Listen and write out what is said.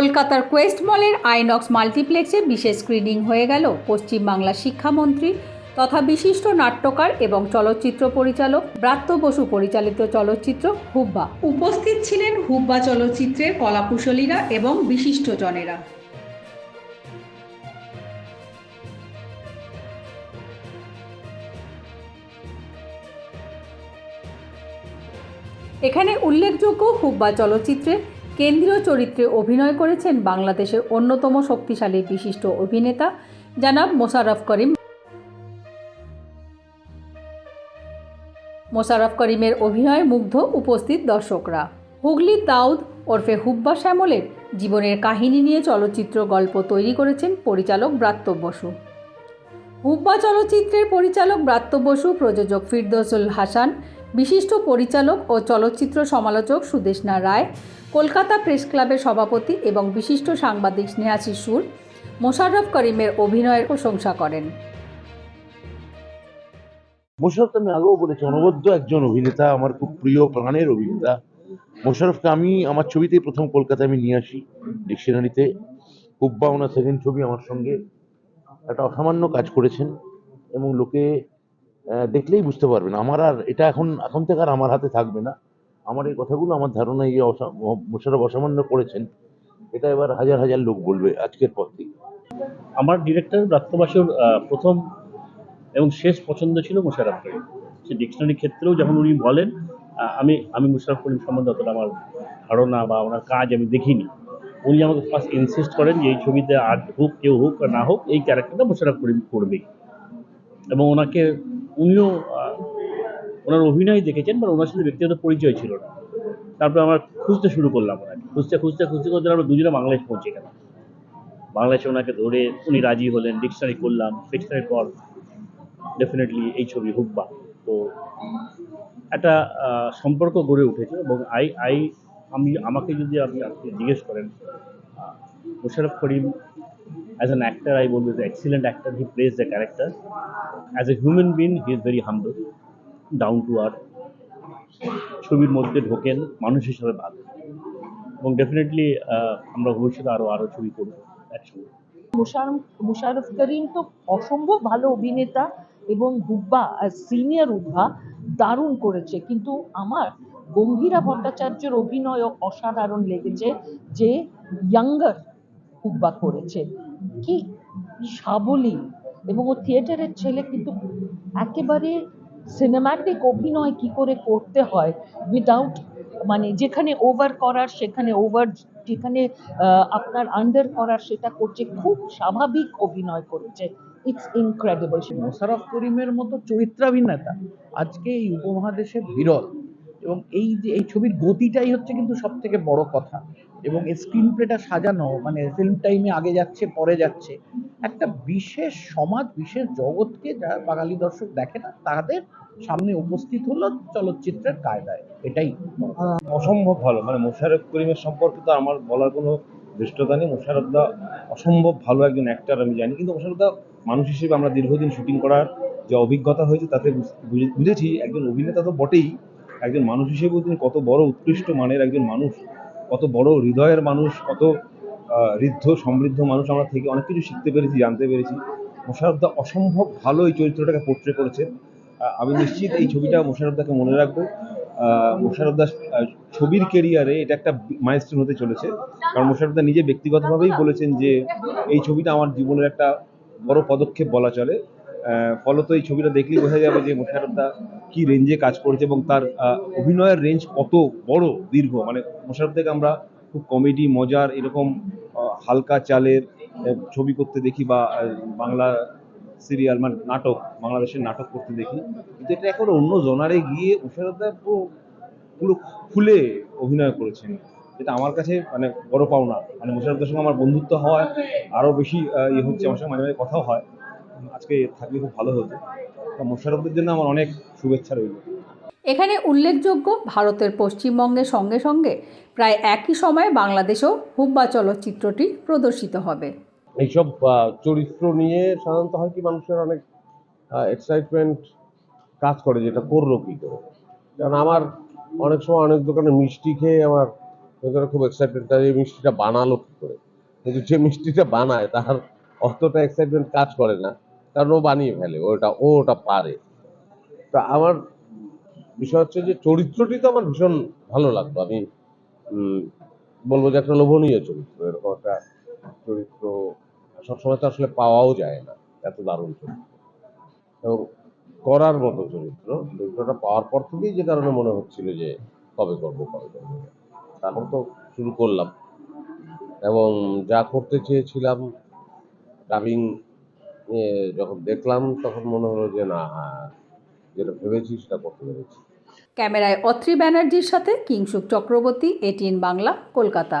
কলকাতার কোয়েস্ট মলের আইনক্স মাল্টিপ্লেক্সে বিশেষ স্ক্রিনিং হয়ে গেল। পশ্চিমবাংলার শিক্ষামন্ত্রী তথা বিশিষ্ট নাট্যকার এবং চলচ্চিত্র পরিচালক ব্রাত্য বসু পরিচালিত চলচ্চিত্র হুব্বা। উপস্থিত ছিলেন হুব্বা চলচ্চিত্রের কলাকুশলীরা এবং বিশিষ্টজনেরা এখানে উল্লেখযোগ্য হুব্বা চলচ্চিত্রে কেন্দ্রীয় চরিত্রে অভিনয় করেছেন বাংলাদেশের অন্যতম শক্তিশালী বিশিষ্ট অভিনেতা জানাব মোশাররফ করিম। মোশাররফ করিমের অভিনয়ে মুগ্ধ উপস্থিত দর্শকরা। হুগলি দাউদ ওরফে হুব্বা শ্যামলের জীবনের কাহিনী নিয়ে চলচ্চিত্র গল্প তৈরি করেছেন পরিচালক ব্রাত্য বসু। হুব্বা চলচ্চিত্রের পরিচালক ব্রাত্য বসু, প্রযোজক ফিরদৌসুল হাসান বিশিষ্ট পরিচালক ও চলচ্চিত্র সমালোচক সুদেশনা রায়, কলকাতা প্রেস ক্লাবের সভাপতি এবং বিশিষ্ট সাংবাদিক স্নেহাশিস সুর মোশাররফ করিমের অভিনয়ের প্রশংসা করেন। মোশারফ আমি আগেও বলেছি, অনবদ্য একজন অভিনেতা, আমার খুব প্রিয় প্রাণের অভিনেতা। মোশারফকে আমি, আমার ছবিতেই প্রথম কলকাতায় আমি নিয়ে আসি ডিকশনারিতে। হুব্বা ওনার সেকেন্ড ছবি আমার সঙ্গে। একটা অসামান্য কাজ করেছেন এবং লোকে দেখলেই বুঝতে পারবেন। আমার আর এটা এখন এখন থেকে আর আমার হাতে থাকবে না। আমার এই কথাগুলো, আমার ধারণা এই মোশারফ অসামান্য করেছেন, এটা এবার হাজার হাজার লোক বলবে আজকের পর থেকে। আমার ডিরেক্টর ব্রাত্যবাসুর প্রথম এবং শেষ পছন্দ ছিল মুশারফ করিম সে ডিকশনারি ক্ষেত্রেও যখন উনি বলেন আমি আমি মুশারফ করিম সম্বন্ধে অতটা আমার ধারণা বা ওনার কাজ আমি দেখিনি। উনি আমাকে ফার্স্ট ইনসিস্ট করেন যে এই ছবিতে আর হোক, কেউ হোক না হোক, এই ক্যারেক্টারটা মুশারফ করিম করবেই। এবং ওনাকে উনিও ওনার অভিনয় দেখেছেন বা ওনার সাথে ব্যক্তিগত পরিচয় ছিল না। তারপর আমরা খুঁজতে শুরু করলাম ওনাকে। খুঁজতে খুঁজতে খুঁজতে খুঁজতে আমরা দুজনে বাংলাদেশ পৌঁছে গেলাম। বাংলাদেশে ওনাকে ধরে উনি রাজি হলেন ডিকশনারি করলাম ডিকশনারির পর ডেফিনেটলি এই ছবি হুব্বা। তো একটা সম্পর্ক গড়ে উঠেছে এবং আই আই, আমি, আমাকে যদি আপনি আপনি জিজ্ঞেস করেন Musharraf Karim as an actor I বলব excellent actor he plays the character as a human being he is very humble down to earth ছবির মধ্যে ঢোকেন, মানুষ হিসাবে ভালো। এবং ডেফিনেটলি আমরা ভবিষ্যতে আরও আরও ছবি করব একসঙ্গে। মুশারফ করিম তো অসম্ভব ভালো অভিনেতা এবং হুব্বা সিনিয়র হুব্বা দারুণ করেছে। কিন্তু আমার গম্ভীরা ভট্টাচার্যের অভিনয় অসাধারণ লেগেছে, যে ইয়াঙ্গার হুব্বা করেছে। কি? সাবলীল এবং ও থিয়েটারের ছেলে কিন্তু একেবারে সিনেম্যাটিক অভিনয় কি করে করতে হয়? উইদাউট মানে যেখানে ওভার করার, সেখানে ওভার যেখানে আপনার আন্ডার করার, সেটা করছে, খুব স্বাভাবিক অভিনয় করেছে। ইটস ইনক্রেডিবল মোশারফ করিমের মতো চরিত্রাভিনেতা আজকে এই উপমহাদেশে বিরল। এবং এই যে, এই ছবির গতিটাই হচ্ছে কিন্তু সব থেকে বড় কথা। এবং স্ক্রিন প্লেটা সাজানো মানে ফিল্ম টাইমে আগে যাচ্ছে, পরে যাচ্ছে, একটা বিশেষ সমাজ, বিশেষ জগৎকে যারা বাঙালি দর্শক দেখে না, তাদের সামনে উপস্থিত হলো চলচ্চিত্রের কায়দায়। এটাই অসম্ভব ভালো। মানে মোশাররফ করিমের সম্পর্কে তো আমার বলার কোনো দৃষ্টতা নেই। মোশাররফ দা অসম্ভব ভালো একজন অ্যাক্টার আমি জানি। কিন্তু মোশাররফ দা মানুষ হিসেবে আমরা দীর্ঘদিন শুটিং করার যে অভিজ্ঞতা হয়েছে, তাতে বুঝেছি, একজন অভিনেতা তো বটেই। একজন মানুষ হিসেবেও তিনি কত বড় উৎকৃষ্ট মানের একজন মানুষ কত বড় হৃদয়ের মানুষ কত ঋদ্ধ সমৃদ্ধ মানুষ আমরা থেকে অনেক কিছু শিখতে পেরেছি জানতে পেরেছি। মোশাররফ দা অসম্ভব ভালো এই চরিত্রটাকে পোট্রে করেছেন আহ, আমি নিশ্চিত এই ছবিটা মোশাররফ দাকে মনে রাখব। আহ, মোশাররফ দা ছবির কেরিয়ারে এটা একটা মাইলস্টোন হতে চলেছে। কারণ মোশাররফ দা নিজে ব্যক্তিগতভাবেই বলেছেন যে এই ছবিটা আমার জীবনের একটা বড় পদক্ষেপ বলা চলে। ফলত এই ছবিটা দেখলেই বোঝা যাবে যে মোশাররফ দা কি রেঞ্জে কাজ করেছে এবং তার অভিনয়ের রেঞ্জ কত বড়, দীর্ঘ? মানে মোশাররফ দাকে আমরা খুব কমেডি মজার, এরকম হালকা চালের ছবি করতে দেখি বা বাংলা সিরিয়াল মানে নাটক, বাংলাদেশের নাটক করতে দেখি। কিন্তু এটা এখন অন্য জনারে গিয়ে মোশাররফ দা পুরো পুরো খুলে অভিনয় করেছেন। যেটা আমার কাছে মানে বড় পাওনা। মানে মোশাররফদের সঙ্গে আমার বন্ধুত্ব হওয়ায় আরও বেশি ইয়ে হচ্ছে, আমার সঙ্গে মাঝে মাঝে কথাও হয়। আজকে থাকলে খুব ভালো হতো। তো মোশাররফদের জন্য আমার অনেক শুভেচ্ছা রইল। এখানে উল্লেখযোগ্য ভারতের পশ্চিমবঙ্গের সঙ্গে সঙ্গে প্রায় একই সময়ে বাংলাদেশেও হুব্বা চলচ্চিত্রটি প্রদর্শিত হবে। এইসব চরিত্র নিয়ে সাধারণত হয় কি মানুষের অনেক এক্সাইটমেন্ট কাজ করে যেটা করল কি করে। কারণ আমার অনেক সময় অনেক দোকানে মিষ্টি খেয়ে আমার ওদের খুব এক্সাইটেড তার এই মিষ্টিটা বানালো কি করে? কিন্তু যে মিষ্টিটা বানায় তার অতটা এক্সাইটমেন্ট কাজ করে না। কারণ ও বানিয়ে ফেলে, ওটা, ও ওটা পারে। তা আমার বিষয় হচ্ছে যে চরিত্রটি তো আমার ভীষণ ভালো লাগতো। আমি বলব যে একটা লোভনীয় চরিত্র, এরকম একটা চরিত্র সবসময় তো আসলে পাওয়াও যায় না, এত দারুণ চরিত্র। এবং করার মতো চরিত্র, চরিত্রটা পাওয়ার পর থেকেই যে কারণে মনে হচ্ছিল যে কবে করব কবে করব তারপর তো শুরু করলাম। এবং যা করতে চেয়েছিলাম, ডাবিং যখন দেখলাম তখন মনে হলো যে, না, যেটা ভেবেছি সেটা করতে পেরেছি। ক্যামেরায় অত্রি ব্যানার্জির সাথে কিংসুক চক্রবর্তী, এটিএন বাংলা, কলকাতা।